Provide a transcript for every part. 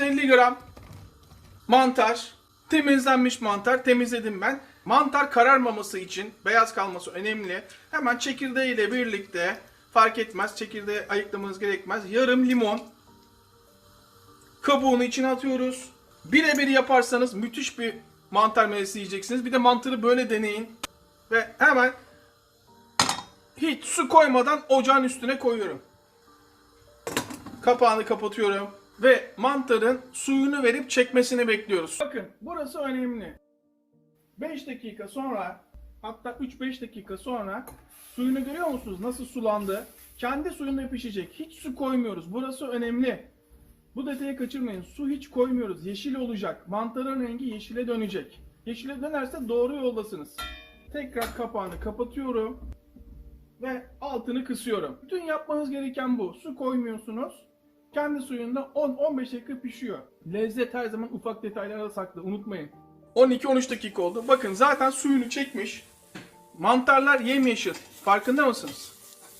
250 gram mantar, temizlenmiş mantar temizledim ben. Mantar kararmaması için beyaz kalması önemli. Hemen çekirdeğiyle birlikte fark etmez çekirdeği ayıklamanız gerekmez. Yarım limon kabuğunu içine atıyoruz. Birebir yaparsanız müthiş bir mantar mezesi yiyeceksiniz. Bir de mantarı böyle deneyin. Ve hemen hiç su koymadan ocağın üstüne koyuyorum. Kapağını kapatıyorum ve mantarın suyunu verip çekmesini bekliyoruz. Bakın burası önemli. 5 dakika sonra hatta 3-5 dakika sonra suyunu görüyor musunuz nasıl sulandı? Kendi suyunda pişecek. Hiç su koymuyoruz. Burası önemli. Bu detayı kaçırmayın. Su hiç koymuyoruz. Yeşil olacak. Mantarın rengi yeşile dönecek. Yeşile dönerse doğru yoldasınız. Tekrar kapağını kapatıyorum ve altını kısıyorum. Bütün yapmanız gereken bu. Su koymuyorsunuz. Kendi suyunda 10-15 dakika pişiyor. Lezzet her zaman ufak detaylarda saklı. Unutmayın. 12-13 dakika oldu. Bakın zaten suyunu çekmiş. Mantarlar yemyeşil. Farkında mısınız?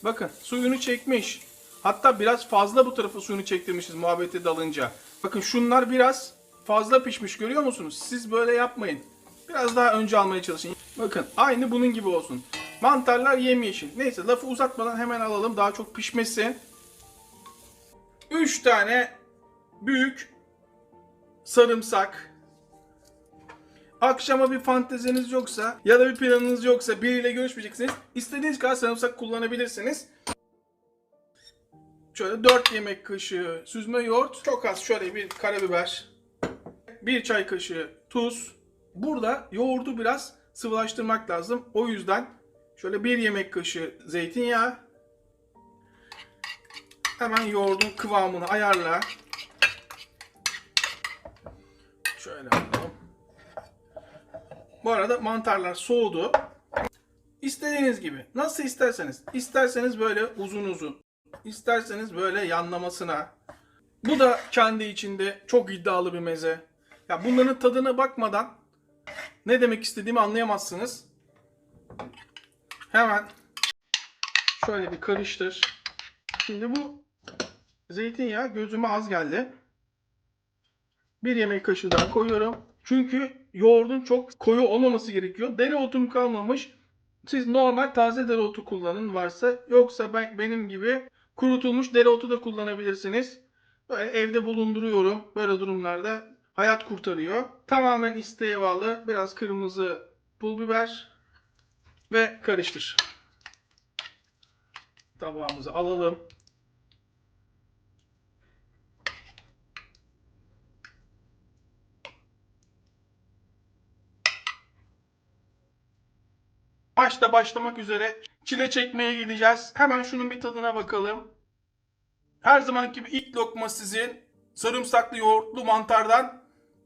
Bakın suyunu çekmiş. Hatta biraz fazla bu tarafa suyunu çektirmişiz muhabbete dalınca. Bakın şunlar biraz fazla pişmiş görüyor musunuz? Siz böyle yapmayın. Biraz daha önce almaya çalışın. Bakın aynı bunun gibi olsun. Mantarlar yemyeşil. Neyse lafı uzatmadan hemen alalım daha çok pişmesi. 3 tane büyük sarımsak. Akşama bir fanteziniz yoksa ya da bir planınız yoksa biriyle görüşmeyeceksiniz. İstediğiniz kadar sarımsak kullanabilirsiniz. Şöyle 4 yemek kaşığı süzme yoğurt. Çok az şöyle bir karabiber. 1 çay kaşığı tuz. Burada yoğurdu biraz sıvılaştırmak lazım. O yüzden şöyle 1 yemek kaşığı zeytinyağı. Hemen yoğurdun kıvamını ayarla. Şöyle alalım. Bu arada mantarlar soğudu. İstediğiniz gibi. Nasıl isterseniz. İsterseniz böyle uzun uzun. İsterseniz böyle yanlamasına. Bu da kendi içinde çok iddialı bir meze. Ya bunların tadına bakmadan ne demek istediğimi anlayamazsınız. Hemen şöyle bir karıştır. Şimdi bu zeytinyağı gözüme az geldi. Bir yemek kaşığı daha koyuyorum. Çünkü yoğurdun çok koyu olmaması gerekiyor. Dereotum kalmamış. Siz normal taze dereotu kullanın varsa. Yoksa ben benim gibi kurutulmuş dereotu da kullanabilirsiniz. Böyle evde bulunduruyorum. Böyle durumlarda hayat kurtarıyor. Tamamen isteğe bağlı. Biraz kırmızı pul biber ve karıştır. Tabağımızı alalım. Başta başlamak üzere çile çekmeye gideceğiz. Hemen şunun bir tadına bakalım. Her zaman gibi ilk lokma sizin sarımsaklı yoğurtlu mantardan